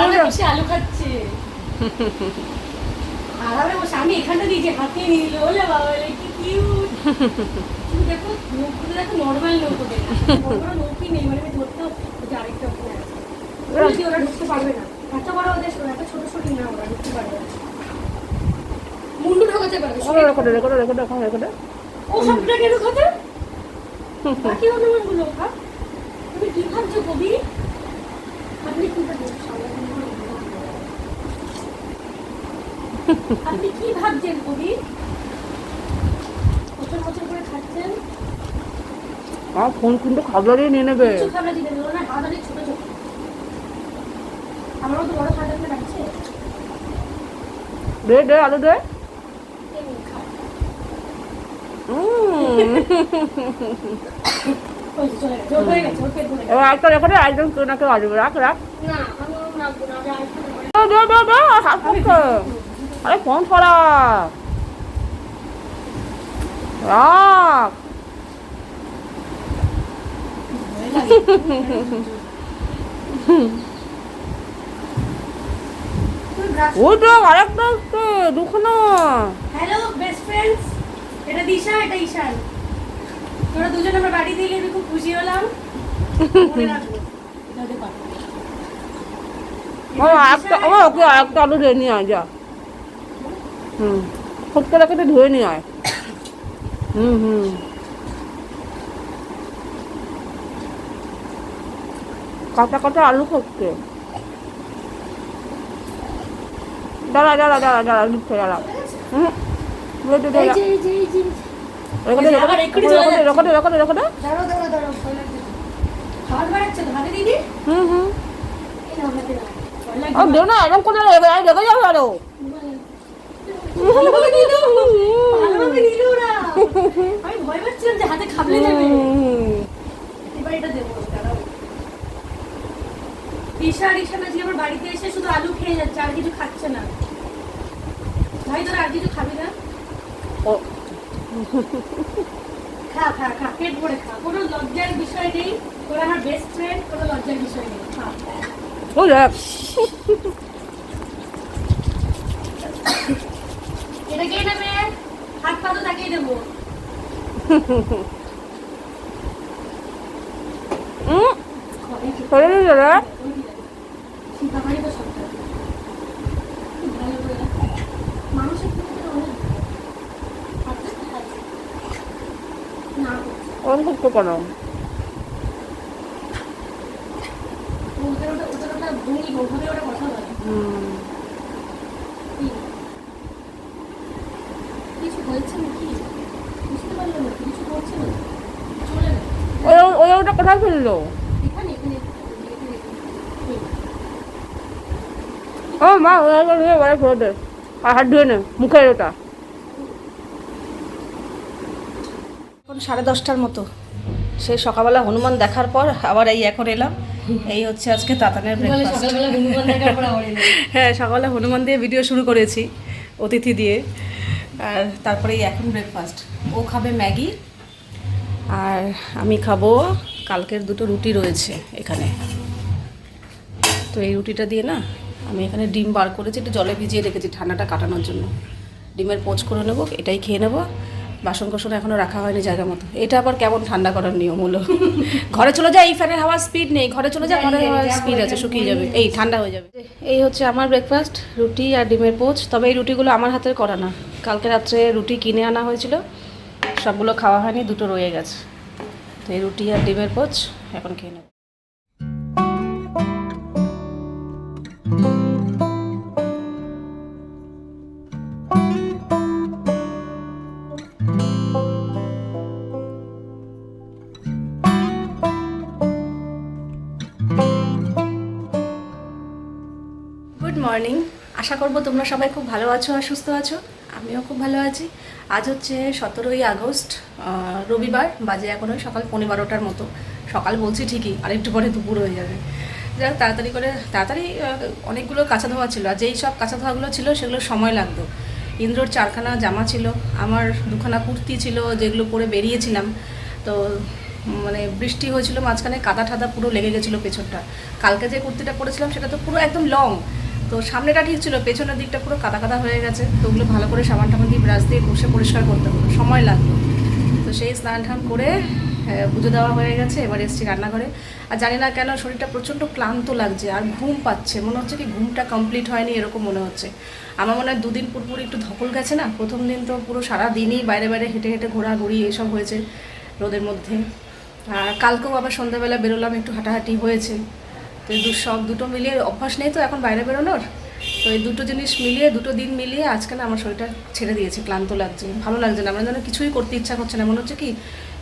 আলু খাচ্ছে। আরামে বসে আমি এখানটা দিয়েছি হাতে নিয়ে নিল ওলে বাবা কি কিউট তুমি দেখো নৌকোটা দেখো নর্মাল নৌকো বড় বড় নৌকি নেই মানে আমি ধরতেও ওই আরেকটা ওখানে আছে। ওরা যদি ওরা ঢুকতে পারবে না এত বড় ওদের এত ছোট ছোট না ওরা ঢুকতে পারবে না। মুন্ডু ঢোকাতে পারবে ওরা রেকর্ডে রেকর্ডে রেকর্ডে এখন রেকর্ডে। ও সবটা কেন খাতে বাকি অনুমানগুলো খা তুমি কি ভাবছ কবি? আপনি কি ভাবছেন কবি? বছর বছর করে খাচ্ছেন? আমার ফোন কিন্তু খাবারই নিয়ে নেবে। খাবার দিতে দেবো না হাত অনেক ছোট ছোট। আমারও তো বড় খাবার লাগছে। দে দে আলু দে। খা উম। ওই যে চলে গেছে ওর গেছে ওর পেট ভরে গেছে এবার একটা রেকর্ডে একজন কেউ না কেউ আসবে। রাখ রাখ। না আমি ওর রাখব না আমি আরেকটা করে দে দে দে দে, হাত পক্ষে আরে, ফোন তো দুখানা। হ্যালো বেস্ট ফ্রেন্ডস এটা দিশা, এটা ঈশান। তোরা দুজন আমরা বাড়িতে এলে আমি খুব খুশি হলাম। ও একটা ও ওকে আরেকটা আলু নিয়ে আয় যা। হুম। নিয়ে আয়। হুম হুম। আলু দাঁড়া দাঁড়া দাঁড়া দাঁড়া দাঁড়া। হুম। হুম হুম। দেও না এরকম করে রেখে রেখে যাবে আরও। ভালোভাবে নিল, ভালোভাবে নিল ওরা। আমি ভয় পাচ্ছিলাম যে হাতে খাবলে যাবে। এবার এটা দেবো দাঁড়াও। ঈশা আজকে আমার বাড়িতে এসে শুধু আলু খেয়ে যাচ্ছে আর কিছু খাচ্ছে না। ভাই তোরা আর কিছু খাবি খা খা খা পেট ভরে খা। কোনো লজ্জার বিষয় নেই তোরা আমার বেস্ট ফ্রেন্ড কোনো লজ্জার বিষয় নেই। খা। ও দেখ এটা কে নেবে? হাত পা তো তাকেই দেবো। হুম সরে দিল রে সীতাহারি তো সন্তান খুব ভালো করে মানুষের ক্ষেত্রে অনেক হাতে খাচ্ছে। না ওরকম করতে কেন ওদের ওটা ওদের ওটা ভঙ্গি ওভাবে ওরা কথা বলে হুম। কি? কিছু হয়েছে নাকি বুঝতে পারলাম না কিছু হচ্ছে না চলে না ওই ওটা কোথায় ফেলল। ও মা ফেলে আর হাত ধুয়ে নে মুখের ওটা সাড়ে দশটার মতো। সেই সকালবেলা হনুমান দেখার পর আবার এই এখন এলাম। এই হচ্ছে আজকে তাতানের ব্রেকফাস্ট সকালবেলা হনুমান। হ্যাঁ সকালে হনুমান দিয়ে ভিডিও শুরু করেছি অতিথি দিয়ে। আর তারপরে এই এখন ব্রেকফাস্ট ও খাবে ম্যাগি আর আমি খাব কালকের দুটো রুটি রয়েছে এখানে। তো এই রুটিটা দিয়ে না আমি এখানে ডিম বার করেছি একটু জলে ভিজিয়ে রেখেছি ঠান্ডাটা কাটানোর জন্য। ডিমের পোচ করে নেব এটাই খেয়ে নেব। বাসন কোসন এখনও রাখা হয়নি জায়গা মতো। এটা আবার কেমন ঠান্ডা করার নিয়ম হলো? ঘরে চলে যায় এই ফ্যানের হাওয়ার স্পিড নেই। ঘরে চলে যায় ঘরের হাওয়ার স্পিড আছে শুকিয়ে যাবে। এই ঠান্ডা হয়ে যাবে। এই হচ্ছে আমার ব্রেকফাস্ট রুটি আর ডিমের পোচ। তবে এই রুটিগুলো আমার হাতের করা না। কালকে রাত্রে রুটি কিনে আনা হয়েছিল। সবগুলো খাওয়া হয়নি দুটো রয়ে গেছে। তো এই রুটি আর ডিমের পোচ এখন খেয়ে নেব। আশা করব তোমরা সবাই খুব ভালো আছো আর সুস্থ আছো। আমিও খুব ভালো আছি। আজ হচ্ছে সতেরোই আগস্ট রবিবার, বাজে এখন ওই সকাল পনেরো বারোটার মতো। সকাল বলছি ঠিকই, আর একটু পরে দুপুর হয়ে যাবে। যাক তাড়াতাড়ি করে, তাড়াতাড়ি অনেকগুলো কাঁচা ধোয়া ছিল, আর যেই সব কাঁচা ধোয়াগুলো ছিল সেগুলো সময় লাগতো। ইন্দ্রর চারখানা জামা ছিল, আমার দুখানা কুর্তি ছিল যেগুলো পরে বেরিয়েছিলাম। তো মানে বৃষ্টি হয়েছিল, মাঝখানে কাদা ঠাদা পুরো লেগে গেছিল পেছনটা। কালকে যে কুর্তিটা পরেছিলাম সেটা তো পুরো একদম লং। তো সামনেটা ঠিক ছিল, পেছনের দিকটা পুরো কাদা কাদা হয়ে গেছে, তো ওগুলো ভালো করে সাবান টাবান দিয়ে ব্রাশ দিয়ে ঘষে পরিষ্কার করতে হলো, সময় লাগল। তো সেই স্নান টান করে পুজো দেওয়া হয়ে গেছে, এবার এসেছি রান্নাঘরে। আর জানি না কেন শরীরটা প্রচণ্ড ক্লান্ত লাগছে, আর ঘুম পাচ্ছে, মনে হচ্ছে কি ঘুমটা কমপ্লিট হয়নি, এরকম মনে হচ্ছে। আমার মনে হয় দুদিন পুরপুর একটু ধকল গেছে না, প্রথম দিন তো পুরো সারা দিনই বাইরে বাইরে হেঁটে হেঁটে ঘোরাঘুরি এসব হয়েছে রোদের মধ্যে। আর কালকেও আবার সন্ধ্যাবেলা বেরোলাম, একটু হাঁটাহাঁটি হয়েছে। তো এই সব দুটো মিলিয়ে অভ্যাস নেই তো এখন বাইরে বেরোনোর। তো এই দুটো জিনিস মিলিয়ে, দুটো দিন মিলিয়ে আজকে না আমার শরীরটা ছেড়ে দিয়েছে, ক্লান্ত লাগছে, ভালো লাগছে না। আমার যেন কিছুই করতে ইচ্ছা করছে না। মনে হচ্ছে কি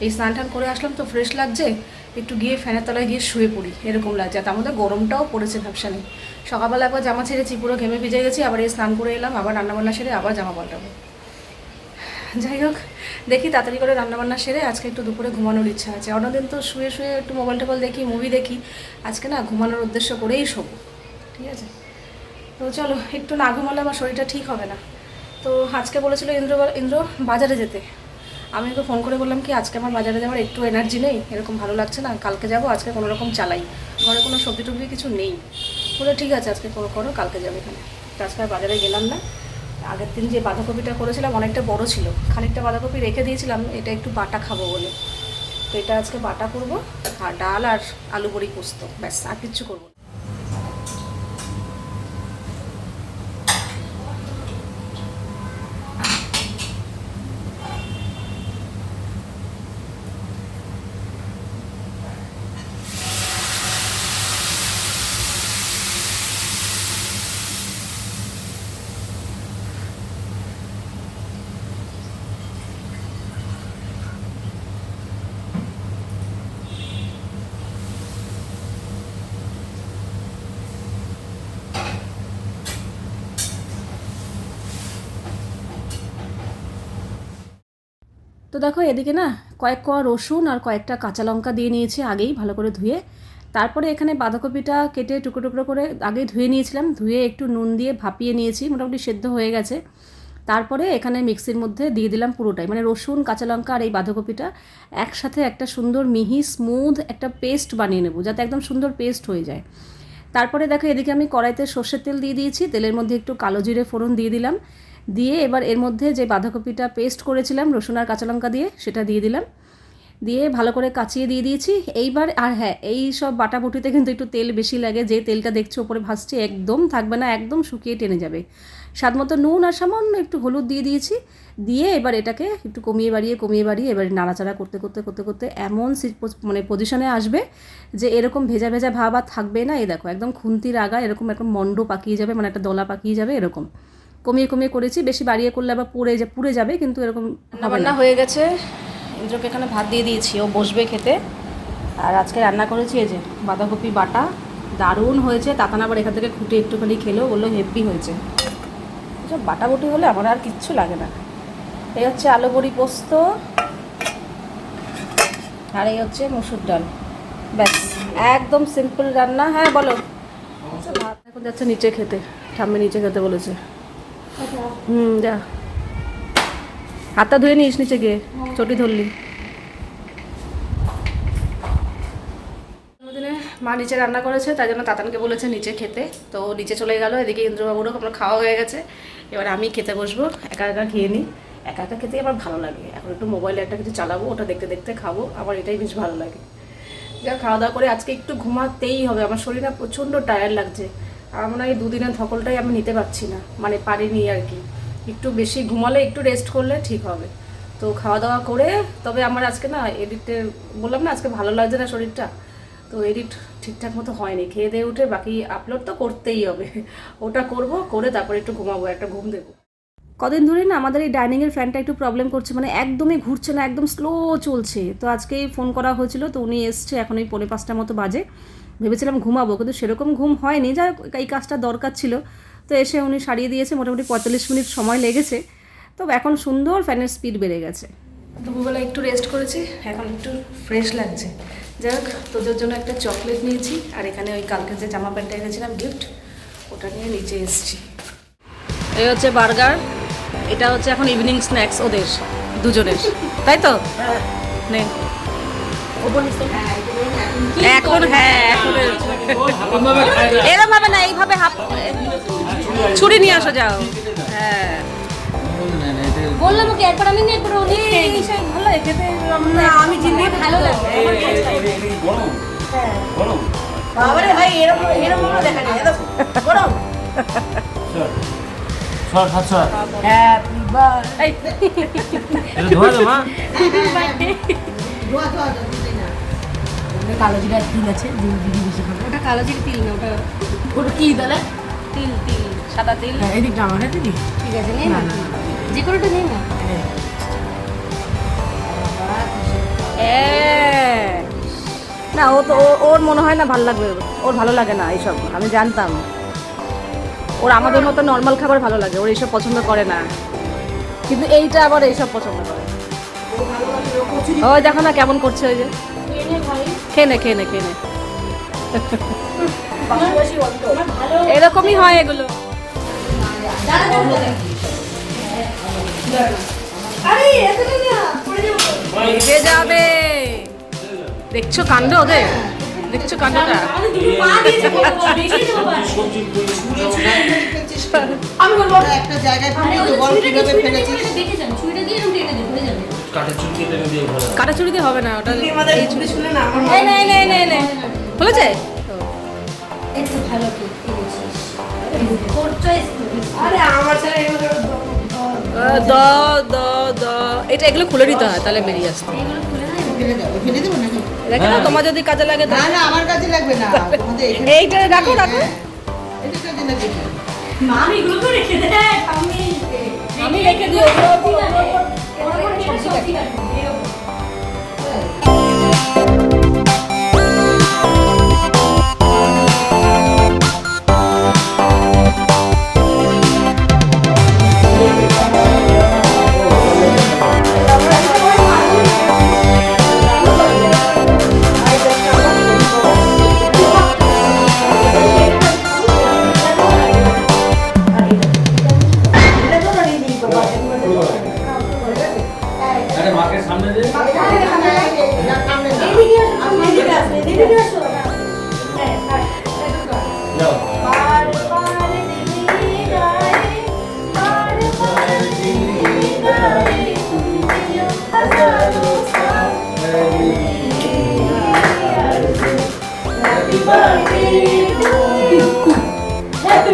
এই স্নান টান করে আসলাম তো ফ্রেশ লাগছে, একটু গিয়ে ফ্যানের তলায় গিয়ে শুয়ে পড়ি, এরকম লাগছে। আর তার মধ্যে গরমটাও পড়েছে ভাবসা নেই। সকালবেলা একবার জামা ছেড়েছি, পুরো ঘেমে ভিজে গেছি, আবার এই স্নান করে এলাম, আবার রান্নাবান্না সেরে আবার জামা পাল্টাবো। যাই হোক, দেখি তাড়াতাড়ি করে রান্নাবান্না সেরে আজকে একটু দুপুরে ঘুমানোর ইচ্ছা আছে। অন্যদিন তো শুয়ে শুয়ে একটু মোবাইল টোবাইল দেখি মুভি দেখি। আজকে না ঘুমানোর উদ্দেশ্য করেই শোবো, ঠিক আছে? তো চলো, একটু না ঘুমালে আমার শরীরটা ঠিক হবে না। তো আজকে বলেছিল ইন্দ্র ইন্দ্র বাজারে যেতে। আমি ওকে ফোন করে বললাম কি, আজকে আমার বাজারে যাওয়ার একটু এনার্জি নেই, এরকম ভালো লাগছে না, কালকে যাব, আজকে কোনো রকম চালাই। ঘরে কোনো সবজি টবজি কিছু নেই। বলে ঠিক আছে, আজকে করো করো, কালকে যাবে এখানে। আজকে আর বাজারে গেলাম না। আগের দিন যে বাঁধাকপিটা করেছিলাম অনেকটা বড় ছিল। খানিকটা বাঁধাকপি রেখে দিয়েছিলাম, এটা একটু বাটা খাব বলে। তো এটা আজকে বাটা করব, আর ডাল আর আলু বড়ি পোস্ত, ব্যাস, আর কিচ্ছু করব দেখো এদিকে না কয়েক কোয়া রসুন আর কয়েকটা কাঁচা লঙ্কা দিয়ে নিয়েছি আগেই ভালো করে ধুয়ে। তারপরে এখানে বাঁধাকপিটা কেটে টুকরো টুকরো করে আগেই ধুয়ে নিয়েছিলাম, ধুয়ে একটু নুন দিয়ে ভাপিয়ে নিয়েছি, মোটামুটি সেদ্ধ হয়ে গেছে। তারপরে এখানে মিক্সির মধ্যে দিয়ে দিলাম পুরোটাই মানে রসুন, কাঁচা লঙ্কা আর এই বাঁধাকপিটা একসাথে একটা সুন্দর মিহি স্মুথ একটা পেস্ট বানিয়ে নেব, যাতে একদম সুন্দর পেস্ট হয়ে যায়। তারপরে দেখো এদিকে আমি কড়াইতে সর্ষের তেল দিয়ে দিয়েছি, তেলের মধ্যে একটু কালো জিরে ফোড়ন দিয়ে দিলাম। দিয়ে এবার এর মধ্যে যে বাঁধাকপিটা পেস্ট করেছিলাম, রসুন আর কাঁচা লঙ্কা দিয়ে, সেটা দিয়ে দিলাম। দিয়ে ভালো করে কাচিয়ে দিয়ে দিয়েছি। এইবার, আর হ্যাঁ এই সব বাটাবুটিতে কিন্তু একটু তেল বেশি লাগে। যে তেলটা দেখছ ওপরে ভাসছে, একদম থাকবে না, একদম শুকিয়ে টেনে যাবে। স্বাদ মতো নুন আর সামান্য একটু হলুদ দিয়ে দিয়েছি। দিয়ে এবার এটাকে একটু কমিয়ে বাড়িয়ে কমিয়ে বাড়িয়ে এবার নাড়াচাড়া করতে করতে করতে করতে এমন মানে পজিশনে আসবে যে এরকম ভেজা ভেজা ভাব আর থাকবে না। এই দেখো, একদম খুন্তির আগা এরকম একদম মন্ড পাকিয়ে যাবে মানে একটা দলা পাকিয়ে যাবে, এরকম। কমিয়ে কমিয়ে করেছি বেশি বাড়িয়ে করলে আবার পুড়ে যা পুড়ে যাবে কিন্তু এরকম রান্না হয়ে গেছে। ইন্দ্রকে এখানে ভাত দিয়ে দিয়েছি ও বসবে খেতে। আর আজকে রান্না করেছি এই যে বাঁধাকপি বাটা দারুণ হয়েছে। তাতান আবার এখান থেকে খুঁটে একটুখানি খেলেও বলল হেভি হয়েছে। এসব বাটাবুটি হলে আমার আর কিচ্ছু লাগে না। এই হচ্ছে আলু বড়ি পোস্ত আর এই হচ্ছে মসুর ডাল। ব্যাস একদম সিম্পল রান্না। হ্যাঁ বলো। ভাত এখন যাচ্ছে নিচে খেতে ঠাম্মি নিচে খেতে বলেছে। হুম, যা। হাতটা ধুয়ে নিস নিচে গিয়ে, চটি ধরলি। মা নিচে রান্না করেছে, তাই জন্য তাতানকে বলেছে নিচে খেতে। তো নিচে চলে গেল, এদিকে ইন্দ্রবাবুরও আপনার খাওয়া হয়ে গেছে। এবার আমি খেতে বসবো, একা একা খেয়ে নিই। একা একা খেতে আমার ভালো লাগে। এখন একটু মোবাইলে একটা কিছু চালাবো, ওটা দেখতে দেখতে খাব, আমার এটাই বেশ ভালো লাগে। যা, খাওয়া দাওয়া করে আজকে একটু ঘুমাতেই হবে, আমার শরীর না প্রচণ্ড টায়ার্ড লাগছে। আমার মনে হয় দুদিনের ধকলটাই আমি নিতে পারছি না। মানে পারিনি আর কি। একটু বেশি ঘুমালে, একটু রেস্ট করলে ঠিক হবে। তো খাওয়া দাওয়া করে, তবে আমার আজকে না এডিটে বললাম না, আজকে ভালো লাগছে না শরীরটা। তো এডিট ঠিকঠাক মতো হয়নি। খেয়ে দিয়ে উঠে বাকি আপলোড তো করতেই হবে। ওটা করব, করে তারপরে একটু ঘুমাবো, একটা ঘুম দেবো। কদিন ধরে না আমাদের এই ডাইনিংয়ের ফ্যানটা একটু প্রবলেম করছে। মানে একদমই ঘুরছে না, একদম স্লো চলছে। তো আজকেই ফোন করা হয়েছিল, তো উনি এসছে, এখন এই পৌনে পাঁচটার মতো বাজে। ভেবেছিলাম ঘুমাবো কিন্তু সেরকম ঘুম হয়নি। যা এই কাজটা দরকার ছিল। তো এসে উনি সারিয়ে দিয়েছে মোটামুটি পঁয়তাল্লিশ মিনিট সময় লেগেছে। তো এখন সুন্দর ফ্যানের স্পিড বেড়ে গেছে। দুপুরবেলা একটু রেস্ট করেছি এখন একটু ফ্রেশ লাগছে। যাই হোক তোদের জন্য একটা চকলেট নিয়েছি আর এখানে ওই কালকে যে জামা প্যান্টটা এনেছিলাম গিফট ওটা নিয়ে নিচে এসেছি। এই হচ্ছে বার্গার এটা হচ্ছে এখন ইভিনিং স্ন্যাক্স ওদের দুজনের। তাই তো? নে। এখন হ্যাঁ। এরকম ভাবে না এইভাবে হাফ ছুরি নিয়ে আসো যাও। হ্যাঁ। বললাম ওকে একবার আমি নিয়ে একবার উনি ভালো খেতে না আমি জিনিস ভালো লাগে। বাবারে ভাই এরকম এরকম দেখা যায় এরকম গরম সর সাত সর হ্যাপি বার্থডে ধোয়া দে মা। ধোয়া ধোয়া। না কালো তিল আছে দিদি দিদি বেশি খাবে। ওটা কালো জিরে তিল না ওটা ওটা কি তাহলে তিল তিল সাদা তিল। হ্যাঁ এদিকটা আমার হাতে দিদি। ঠিক আছে নে না যে কোনোটা নেই না না ও তো ওর মনে হয় না ভালো লাগবে। ওর ভালো লাগে না এইসব আমি জানতাম। ওর আমাদের মতো নর্মাল খাবার ভালো লাগে ওর এইসব পছন্দ করে না। কিন্তু এইটা আবার এইসব পছন্দ করে। ও দেখো না কেমন করছে ওই যে। খেয়ে নে খেয়ে নে খেয়ে নে। এরকমই হয় এগুলো। ভেজে যাবে? দেখছ কাণ্ড ওদের? দেখছ কাণ্ডটা? আমি বলব একটা জায়গায় আরে ওই তো দিয়ে দিয়ে দিয়ে দিয়ে কাটা হবে না ওটা শুনে না আমার এই নে নে নে নে। খুলেছে একটু ভালো কেক কিনেছিস তোর চয়েস আরে আমার ছেলে দ দ দ। এটা এগুলো খুলে নিতে হয় তাহলে বেরিয়ে আসবে দেখে না তোমার যদি কাজে লাগে না না আমার কাছে লাগবে না। এইটা রাখো রাখো। হ্যাঁ, এটা কাজে লাগবে। মা এগুলো তো রেখে দে। আমি আমি রেখে দিই ওগুলো ওপর, ওপর, ওপর। ওর উপর রেখে সবজি Happy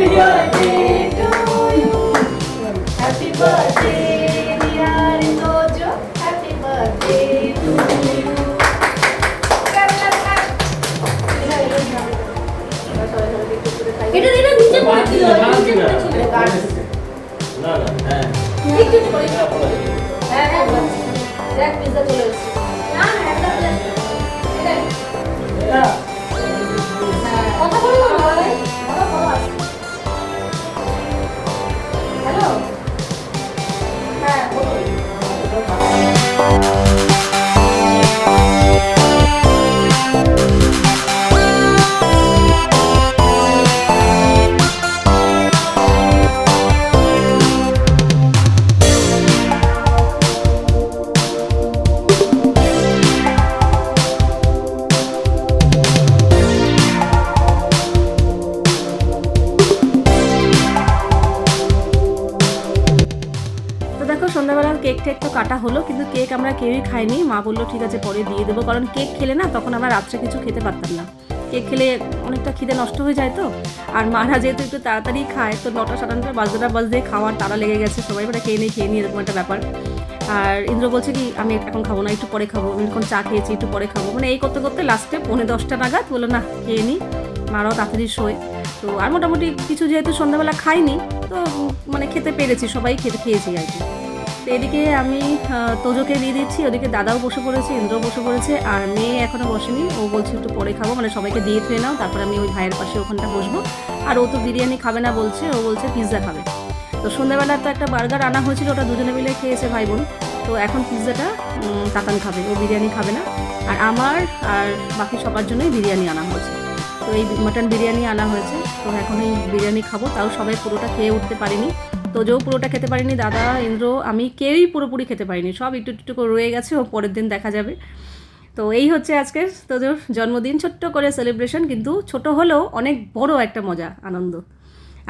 birthday to you. Happy birthday, dear Dojo. Happy birthday to you. এটা এটা নিচে পড়েছিল নিচে পড়েছিল না না হ্যাঁ একটু পড়ে হ্যাঁ হ্যাঁ দেখ পিজ্জা চলে এসেছে না না একটা কথা কাটা হলো, কিন্তু কেক আমরা কেউই খাইনি। মা বলল, ঠিক আছে, পরে দিয়ে দেবো। কারণ কেক খেলে না তখন আমরা রাত্রে কিছু খেতে পারতাম না। কেক খেলে অনেকটা খিদে নষ্ট হয়ে যায় তো। আর মারা যেহেতু একটু তাড়াতাড়ি খায়, তো নটা সাড়ে নটা না বাজতে খাওয়ার তারা লেগে গেছে। সবাই মানে খেয়ে নিই খেয়ে নিই এরকম একটা ব্যাপার। আর ইন্দ্র বলছে কি, আমি এখন খাব না, একটু পরে খাব। আমি এখন চা খেয়েছি, একটু পরে খাব। মানে এই করতে করতে লাস্টে পৌনে দশটা নাগাদ বলল, না, খেয়ে নিই মারাও তাড়াতাড়ি শোয়। তো আর মোটামুটি কিছু যেহেতু সন্ধ্যাবেলা খাইনি, তো মানে খেতে পেরেছি, সবাই খেতে খেয়েছি আর কি। তো এদিকে আমি তোজোকে দিয়ে দিচ্ছি, ওদিকে দাদাও বসে পড়েছে, ইন্দ্রও বসে পড়েছে, আর মেয়ে এখনও বসেনি। ও বলছে একটু পরে খাব মানে সবাইকে দিয়ে থুয়ে নাও, তারপর আমি ওই ভাইয়ের পাশে ওখানটা বসবো। আর ও তো বিরিয়ানি খাবে না বলছে, ও বলছে পিৎজা খাবে। তো সন্ধ্যাবেলা তো একটা বার্গার আনা হয়েছিল, ওটা দুজনে মিলে খেয়েছে ভাই বোন। তো এখন পিৎজাটা তাতান খাবে, ও বিরিয়ানি খাবে না। আর আমার আর বাকি সবার জন্যই বিরিয়ানি আনা হয়েছে। তো এই মাটন বিরিয়ানি আনা হয়েছে, তো এখন এই বিরিয়ানি খাব, তাও সবাই পুরোটা খেয়ে উঠতে পারিনি। তোজও পুরোটা খেতে পারিনি, দাদা, ইন্দ্র, আমি কেউই পুরোপুরি খেতে পারিনি, সব একটু একটু করে রয়ে গেছে, ও পরের দিন দেখা যাবে। তো এই হচ্ছে আজকের তোদের জন্মদিন, ছোট্ট করে সেলিব্রেশন কিন্তু ছোট হলেও অনেক বড় একটা মজা, আনন্দ।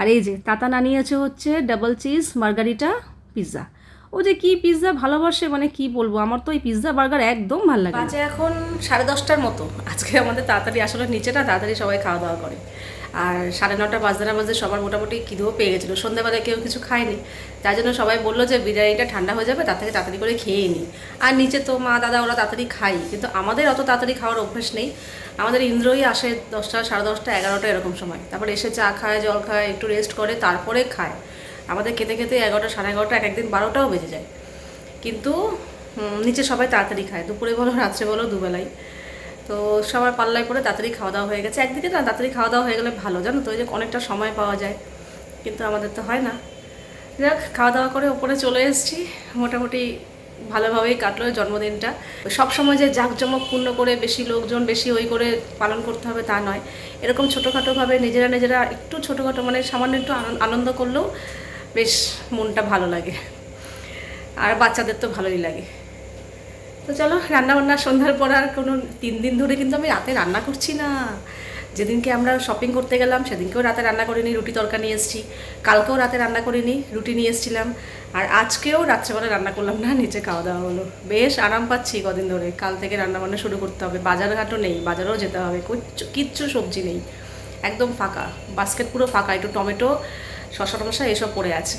আর এই যে, তাতা নানিয়েছে হচ্ছে ডাবল চিজ মার্গারিটা পিৎজা ও যে কি পিৎজা ভালোবাসে মানে কি বলব, আমার তো এই পিৎজা বার্গার একদম ভালো লাগে বাজে এখন সাড়ে দশটার মতো। আজকে আমাদের তাড়াতাড়ি, আসলে নিচেটা তাড়াতাড়ি সবাই খাওয়া দাওয়া করে। আর সাড়ে নটা বাজতে না বাজতে সবার মোটামুটি খিদেও পেয়ে গেছিল। সন্ধ্যাবেলায় কেউ কিছু খায়নি। তাই জন্য সবাই বলল যে বিরিয়ানিটা ঠান্ডা হয়ে যাবে, তার থেকে তাড়াতাড়ি করে খেয়ে নিই আর নিচে তো মা, দাদা ওরা তাড়াতাড়ি খাই কিন্তু আমাদের অত তাড়াতাড়ি খাওয়ার অভ্যেস নেই। আমাদের ইন্দ্রই আসে দশটা, সাড়ে দশটা, এগারোটা এরকম সময়। তারপর এসে চা খায়, জল খায়, একটু রেস্ট করে, তারপরে খায়। আমাদের খেতে খেতে এগারোটা, সাড়ে এগারোটা এক একদিন বারোটাও বেজে যায়। কিন্তু নিচে সবাই তাড়াতাড়ি খায়। দুপুরে বলো, রাত্রে বলো, দুবেলাই। তো সবার পাল্লায় পরে তাড়াতাড়ি খাওয়া দাওয়া হয়ে গেছে। একদিকে না, তাড়াতাড়ি খাওয়া দাওয়া হয়ে গেলে ভালো, জানো তো? ওই যে অনেকটা সময় পাওয়া যায়। কিন্তু আমাদের তো হয় না। যাক, খাওয়া দাওয়া করে ওপরে চলে এসেছি। মোটামুটি ভালোভাবেই কাটলো জন্মদিনটা। সব সময় যে জাঁকজমক পূর্ণ করে বেশি লোকজন, বেশি ওই করে পালন করতে হবে তা নয়। এরকম ছোটোখাটোভাবে নিজেরা নিজেরা একটু ছোটোখাটো মানে সামান্য একটু আনন্দ করলেও বেশ মনটা ভালো লাগে। আর বাচ্চাদের তো ভালোই লাগে। তো চলো রান্না বান্না সন্ধ্যার পর আর কোনো তিন দিন ধরে কিন্তু আমি রাতে রান্না করছি না। যেদিনকে আমরা শপিং করতে গেলাম, সেদিনকেও রাতে রান্না করিনি, রুটি তরকা নিয়ে এসেছি। কালকেও রাতে রান্না করিনি, রুটি নিয়ে এসেছিলাম। আর আজকেও রাত্রেবেলা রান্না করলাম না, নিচে খাওয়া দাওয়া হলো। বেশ আরাম পাচ্ছি কদিন ধরে। কাল থেকে রান্না বান্না শুরু করতে হবে। বাজারঘাটও নেই, বাজারেও যেতে হবে। কিচ্ছু সবজি নেই। একদম ফাঁকা। বাস্কেট পুরো ফাঁকা। একটু টমেটো শশা টমশা এসব পড়ে আছে।